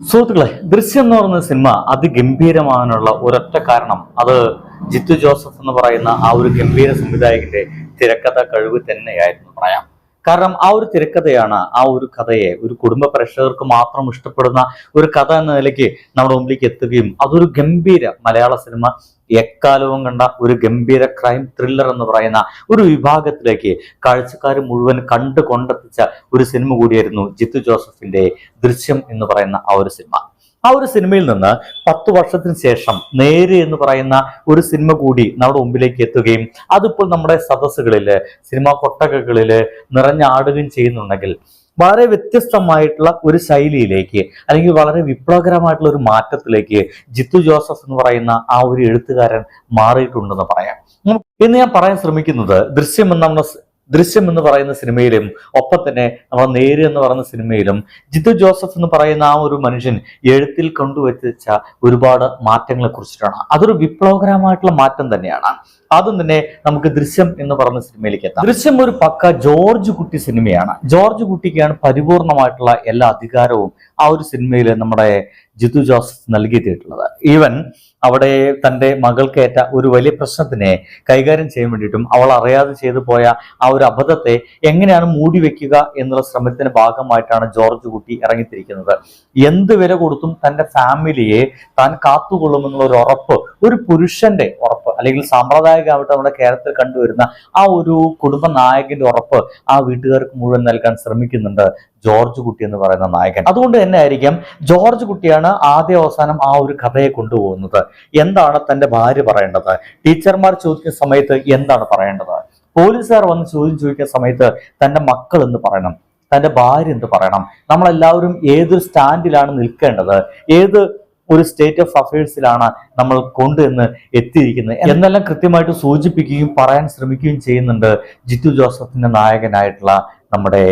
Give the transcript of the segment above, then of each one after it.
സുഹൃത്തുക്കളെ ദൃശ്യം എന്ന് പറയുന്ന സിനിമ അതിഗംഭീരമാകാനുള്ള ഒരൊറ്റ കാരണം അത് ജിത്തു ജോസഫ് എന്ന് പറയുന്ന ആ ഒരു ഗംഭീര സംവിധായകന്റെ തിരക്കഥ കഴിവ് തന്നെയായിരുന്നു പറയാം കാരണം ആ ഒരു തിരക്കഥയാണ് ആ ഒരു കഥയെ ഒരു കുടുംബ പ്രേക്ഷകർക്ക് മാത്രം ഇഷ്ടപ്പെടുന്ന ഒരു കഥ എന്ന നിലയ്ക്ക് നമ്മുടെ മുമ്പിലേക്ക് എത്തുകയും അതൊരു ഗംഭീര മലയാള സിനിമ എക്കാലവും കണ്ട ഒരു ഗംഭീര ക്രൈം ത്രില്ലർ എന്ന് പറയുന്ന ഒരു വിഭാഗത്തിലേക്ക് കാഴ്ചക്കാർ മുഴുവൻ കണ്ടു കൊണ്ടെത്തിച്ച ഒരു സിനിമ കൂടിയായിരുന്നു ജിത്തു ജോസഫിന്റെ ദൃശ്യം എന്ന് പറയുന്ന ആ ഒരു സിനിമ ആ ഒരു സിനിമയിൽ നിന്ന് പത്ത് വർഷത്തിന് ശേഷം നേര് എന്ന് പറയുന്ന ഒരു സിനിമ കൂടി നമ്മുടെ മുമ്പിലേക്ക് എത്തുകയും അതിപ്പോൾ നമ്മുടെ സദസ്സുകളിൽ സിനിമാ കൊട്ടകകളിൽ നിറഞ്ഞാടുകയും ചെയ്യുന്നുണ്ടെങ്കിൽ വളരെ വ്യത്യസ്തമായിട്ടുള്ള ഒരു ശൈലിയിലേക്ക് അല്ലെങ്കിൽ വളരെ വിപ്ലവകരമായിട്ടുള്ള ഒരു മാറ്റത്തിലേക്ക് ജിത്തു ജോസഫ് എന്ന് പറയുന്ന ആ ഒരു എഴുത്തുകാരൻ മാറിയിട്ടുണ്ടെന്ന് പറയാം. ഇന്ന് ഞാൻ പറയാൻ ശ്രമിക്കുന്നത് ദൃശ്യം എന്ന നമ്മുടെ ദൃശ്യം എന്ന് പറയുന്ന സിനിമയിലും ഒപ്പം തന്നെ നമ്മൾ നേര് എന്ന് പറയുന്ന സിനിമയിലും ജിത്തു ജോസഫ് എന്ന് പറയുന്ന ആ ഒരു മനുഷ്യൻ എഴുത്തിൽ കൊണ്ടുവച്ച ഒരുപാട് മാറ്റങ്ങളെ കുറിച്ചിട്ടാണ്. അതൊരു വിപ്ലവകരമായിട്ടുള്ള മാറ്റം തന്നെയാണ്. ആദ്യം തന്നെ നമുക്ക് ദൃശ്യം എന്ന് പറയുന്ന സിനിമയിലേക്ക് എത്താം. ദൃശ്യം ഒരു പക്ക ജോർജ് കുട്ടി സിനിമയാണ്. ജോർജ് കുട്ടിക്കാണ് പരിപൂർണമായിട്ടുള്ള എല്ലാ അധികാരവും ആ ഒരു സിനിമയിൽ നമ്മുടെ ജിത്തു ജോസഫ് നൽകിയിട്ടുള്ളത്. ഈവൻ അവിടെ തന്റെ മകൾക്കേറ്റ ഒരു വലിയ പ്രശ്നത്തിനെ കൈകാര്യം ചെയ്യാൻ വേണ്ടിയിട്ടും അവൾ അറിയാതെ ചെയ്തു പോയ ആ ഒരു അബദ്ധത്തെ എങ്ങനെയാണ് മൂടി വെക്കുക എന്നുള്ള ശ്രമത്തിന്റെ ഭാഗമായിട്ടാണ് ജോർജ് കുട്ടി ഇറങ്ങിത്തിരിക്കുന്നത്. എന്ത് വില കൊടുത്തും തന്റെ ഫാമിലിയെ താൻ കാത്തുകൊള്ളുമെന്നുള്ള ഒരു ഉറപ്പ് ഒരു പുരുഷന്റെ ഉറപ്പ് അല്ലെങ്കിൽ സാമ്പ്രദായികമായിട്ട് നമ്മുടെ കേരളത്തിൽ കണ്ടുവരുന്ന ആ ഒരു കുടുംബ നായകന്റെ ഉറപ്പ് ആ വീട്ടുകാർക്ക് മുഴുവൻ നൽകാൻ ശ്രമിക്കുന്നുണ്ട്. ജോർജ് കുട്ടി എന്ന് പറയുന്ന നായകൻ. അതുകൊണ്ട് തന്നെ ആയിരിക്കാം ജോർജ് കുട്ടിയാണ് ആദ്യ അവസാനം ആ ഒരു കഥയെ കൊണ്ടുപോകുന്നത്. എന്താണ് തന്റെ ഭാര്യ പറയേണ്ടത്? ടീച്ചർമാർ ചോദിക്കുന്ന സമയത്ത് എന്താണ് പറയേണ്ടത്? പോലീസുകാർ വന്ന് ചോദ്യം ചോദിക്കുന്ന സമയത്ത് തന്റെ മക്കൾ എന്ന് പറയണം? തന്റെ ഭാര്യ എന്ത് പറയണം? നമ്മളെല്ലാവരും ഏതൊരു സ്റ്റാൻഡിലാണ് നിൽക്കേണ്ടത്? ഏത് ഒരു സ്റ്റേറ്റ് ഓഫ് അഫയേഴ്സിലാണ് നമ്മൾ കൊണ്ടുവന്ന് എത്തിയിരിക്കുന്നത്? എന്നെല്ലാം കൃത്യമായിട്ട് സൂചിപ്പിക്കുകയും പറയാൻ ശ്രമിക്കുകയും ചെയ്യുന്നുണ്ട് ജിത്തു ജോസഫിന്റെ നായകനായിട്ടുള്ള നമ്മുടെ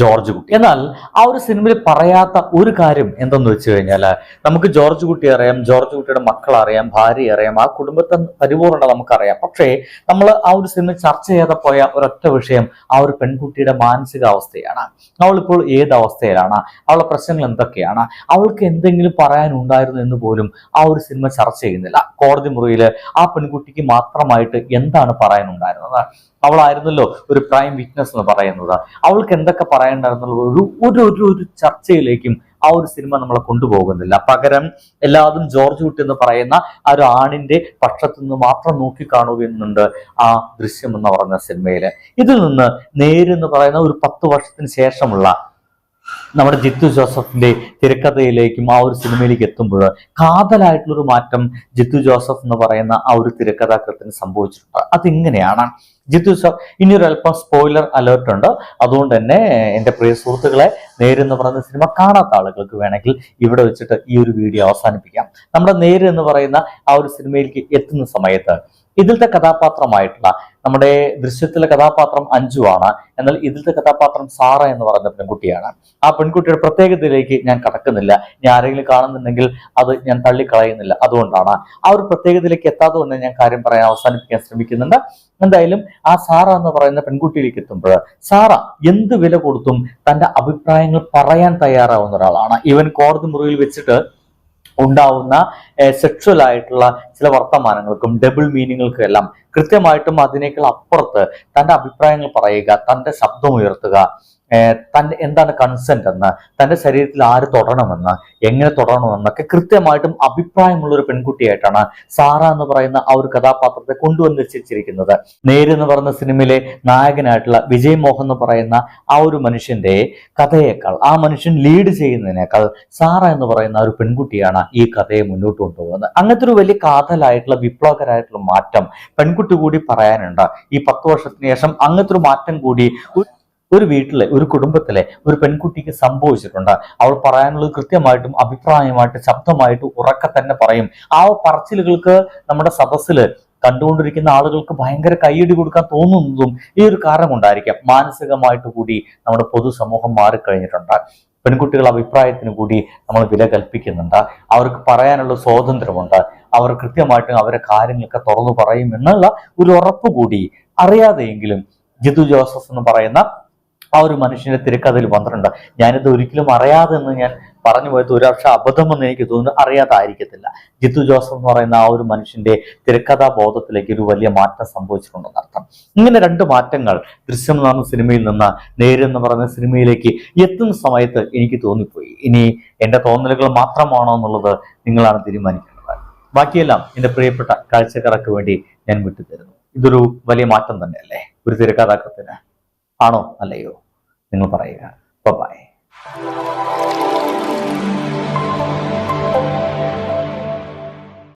ജോർജ് കുട്ടി. എന്നാൽ ആ ഒരു സിനിമയിൽ പറയാത്ത ഒരു കാര്യം എന്തെന്ന് വെച്ച് കഴിഞ്ഞാൽ നമുക്ക് ജോർജ് കുട്ടി അറിയാം ജോർജ് കുട്ടിയുടെ മക്കൾ അറിയാം ഭാര്യ അറിയാം ആ കുടുംബത്തെ പരിപൂർണത നമുക്കറിയാം. പക്ഷേ നമ്മൾ ആ ഒരു സിനിമ ചർച്ച ചെയ്യാതെ പോയ ഒരൊറ്റ വിഷയം ആ ഒരു പെൺകുട്ടിയുടെ മാനസികാവസ്ഥയാണ്. അവളിപ്പോൾ ഏത് അവസ്ഥയിലാണ്? അവളുടെ പ്രശ്നങ്ങൾ എന്തൊക്കെയാണ്? അവൾക്ക് എന്തെങ്കിലും പറയാനുണ്ടായിരുന്നു എന്ന് പോലും ആ ഒരു സിനിമ ചർച്ച ചെയ്യുന്നില്ല. കോടതി മുറിയിൽ ആ പെൺകുട്ടിക്ക് മാത്രമായിട്ട് എന്താണ് പറയാനുണ്ടായിരുന്നത്? അവളായിരുന്നല്ലോ ഒരു പ്രൈം വിറ്റ്നസ് എന്ന് പറയുന്നത്. അവൾക്ക് എന്തൊക്കെ പറയണ്ടായിരുന്നുള്ള ഒരു ഒരു ഒരു ഒരു ചർച്ചയിലേക്കും ആ ഒരു സിനിമ നമ്മളെ കൊണ്ടുപോകുന്നില്ല. പകരം എല്ലാതും ജോർജ് കുട്ടി എന്ന് പറയുന്ന ആ ഒരു ആണിന്റെ പക്ഷത്തു നിന്ന് മാത്രം നോക്കിക്കാണുകയെന്നുണ്ട് ആ ദൃശ്യം എന്ന് പറഞ്ഞ സിനിമയിൽ ഇതിൽ നിന്ന് നേരെന്ന് പറയുന്ന ഒരു പത്ത് വർഷത്തിന് ശേഷമുള്ള നമ്മുടെ ജിത്തു ജോസഫിന്റെ തിരക്കഥയിലേക്കും ആ ഒരു സിനിമയിലേക്ക് എത്തുമ്പോൾ കാതലായിട്ടുള്ളൊരു മാറ്റം ജിത്തു ജോസഫ് എന്ന് പറയുന്ന ആ ഒരു തിരക്കഥാകൃത്തിന് സംഭവിച്ചിട്ടുണ്ട്. അതിങ്ങനെയാണ്? ജിത്തു ജോസഫ് ഇനി ഒരു അല്പം സ്പോയിലർ അലേർട്ട് ഉണ്ട്. അതുകൊണ്ട് തന്നെ എന്റെ പ്രിയ സുഹൃത്തുക്കളെ നേരെന്ന് പറയുന്ന സിനിമ കാണാത്ത ആളുകൾക്ക് വേണമെങ്കിൽ ഇവിടെ വെച്ചിട്ട് ഈ ഒരു വീഡിയോ അവസാനിപ്പിക്കാം. നമ്മുടെ നേര് എന്ന് പറയുന്ന ആ ഒരു സിനിമയിലേക്ക് എത്തുന്ന സമയത്ത് ഇതിലത്തെ കഥാപാത്രമായിട്ടുള്ള നമ്മുടെ ദൃശ്യത്തിലെ കഥാപാത്രം അഞ്ജു ആണ് എന്നാൽ ഇതിലത്തെ കഥാപാത്രം സാറ എന്ന് പറയുന്ന പെൺകുട്ടിയാണ്. ആ പെൺകുട്ടിയുടെ പ്രത്യേകതയിലേക്ക് ഞാൻ കടക്കുന്നില്ല. ഞാൻ ആരെങ്കിലും കാണുന്നുണ്ടെങ്കിൽ അത് ഞാൻ തള്ളിക്കളയുന്നില്ല. അതുകൊണ്ടാണ് ആ ഒരു പ്രത്യേകതയിലേക്ക് എത്താതെ ഞാൻ കാര്യം പറയാൻ അവസാനിപ്പിക്കാൻ ശ്രമിക്കുന്നുണ്ട്. എന്തായാലും ആ സാറ എന്ന് പറയുന്ന പെൺകുട്ടിയിലേക്ക് എത്തുമ്പോൾ സാറ എന്ത് വില കൊടുത്തും തന്റെ അഭിപ്രായങ്ങൾ പറയാൻ തയ്യാറാവുന്ന ഒരാളാണ്. ഇവൻ കോടതി മുറിയിൽ വെച്ചിട്ട് ഉണ്ടാവുന്ന സെക്ഷൽ ആയിട്ടുള്ള ചില വർത്തമാനങ്ങൾക്കും ഡബിൾ മീനിങ്ങുകൾക്കും എല്ലാം കൃത്യമായിട്ടും അതിനേക്കാൾ അപ്പുറത്ത് തന്റെ അഭിപ്രായങ്ങൾ പറയുക തന്റെ ശബ്ദം ഉയർത്തുക തന്റെ എന്താണ് കൺസെന്റ് എന്ന് തന്റെ ശരീരത്തിൽ ആര് തൊടണമെന്ന് എങ്ങനെ തൊടണമെന്നൊക്കെ കൃത്യമായിട്ടും അഭിപ്രായമുള്ള ഒരു പെൺകുട്ടിയായിട്ടാണ് സാറ എന്ന് പറയുന്ന ആ ഒരു കഥാപാത്രത്തെ കൊണ്ടുവന്ന് വെച്ചിരിക്കുന്നത് നേര് എന്ന് പറയുന്ന സിനിമയിലെ നായകനായിട്ടുള്ള വിജയ് മോഹൻ എന്ന് പറയുന്ന ആ ഒരു മനുഷ്യന്റെ കഥയേക്കാൾ ആ മനുഷ്യൻ ലീഡ് ചെയ്യുന്നതിനേക്കാൾ സാറ എന്ന് പറയുന്ന ഒരു പെൺകുട്ടിയാണ് ഈ കഥയെ മുന്നോട്ട് കൊണ്ടുപോകുന്നത്. അങ്ങനത്തെ ഒരു വലിയ കാതലായിട്ടുള്ള വിപ്ലവകരായിട്ടുള്ള മാറ്റം പെൺകുട്ടി കൂടി പറയാനുണ്ട്. ഈ പത്ത് വർഷത്തിന് ശേഷം അങ്ങനത്തെ ഒരു മാറ്റം കൂടി ഒരു- വീട്ടിലെ ഒരു കുടുംബത്തിലെ ഒരു പെൺകുട്ടിക്ക് സംഭവിച്ചിട്ടുണ്ട്. അവൾ പറയാനുള്ളത് കൃത്യമായിട്ടും അഭിപ്രായമായിട്ട് ശബ്ദമായിട്ട് ഉറക്കെ തന്നെ പറയും. ആ പറച്ചിലുകൾക്ക് നമ്മുടെ സദസ്സിൽ കണ്ടുകൊണ്ടിരിക്കുന്ന ആളുകൾക്ക് ഭയങ്കര കൈയടി കൊടുക്കാൻ തോന്നുന്നതും ഈ ഒരു കാരണം ഉണ്ടായിരിക്കാം മാനസികമായിട്ട് കൂടി നമ്മുടെ പൊതുസമൂഹം മാറിക്കഴിഞ്ഞിട്ടുണ്ട്. പെൺകുട്ടികളുടെ അഭിപ്രായത്തിന് കൂടി നമ്മൾ വില കൽപ്പിക്കുന്നുണ്ട്. അവർക്ക് പറയാനുള്ള സ്വാതന്ത്ര്യമുണ്ട്. അവർ കൃത്യമായിട്ടും അവരെ കാര്യങ്ങളൊക്കെ തുറന്നു പറയും എന്നുള്ള ഒരു ഉറപ്പ് കൂടി അറിയാതെയെങ്കിലും ജിതു ജോസഫ് എന്ന് പറയുന്ന ആ ഒരു മനുഷ്യന്റെ തിരക്കഥയിൽ വന്നിട്ടുണ്ട്. ഞാനിത് ഒരിക്കലും അറിയാതെ എന്ന് ഞാൻ പറഞ്ഞു പോയത് ഒരു പക്ഷെ അബദ്ധമെന്ന് എനിക്ക് തോന്നുന്നു അറിയാതായിരിക്കത്തില്ല. ജിത്തു ജോസഫ് എന്ന് പറയുന്ന ആ ഒരു മനുഷ്യന്റെ തിരക്കഥാ ബോധത്തിലേക്ക് ഒരു വലിയ മാറ്റം സംഭവിച്ചിട്ടുണ്ടെന്ന് അർത്ഥം ഇങ്ങനെ രണ്ട് മാറ്റങ്ങൾ ദൃശ്യം എന്ന് പറഞ്ഞ സിനിമയിൽ നിന്ന് നേരെന്ന് പറയുന്ന സിനിമയിലേക്ക് എത്തുന്ന സമയത്ത് എനിക്ക് തോന്നിപ്പോയി. ഇനി എന്റെ തോന്നലുകൾ മാത്രമാണോ എന്നുള്ളത് നിങ്ങളാണ് തീരുമാനിക്കേണ്ടത്. ബാക്കിയെല്ലാം എന്റെ പ്രിയപ്പെട്ട കാഴ്ചക്കാർക്ക് വേണ്ടി ഞാൻ വിട്ടുതരുന്നു. ഇതൊരു വലിയ മാറ്റം തന്നെയല്ലേ? ഒരു തിരക്കഥാകൃത്തിന്. ആണോ? അല്ലയോ? നിങ്ങൾ പറയുക. ബൈ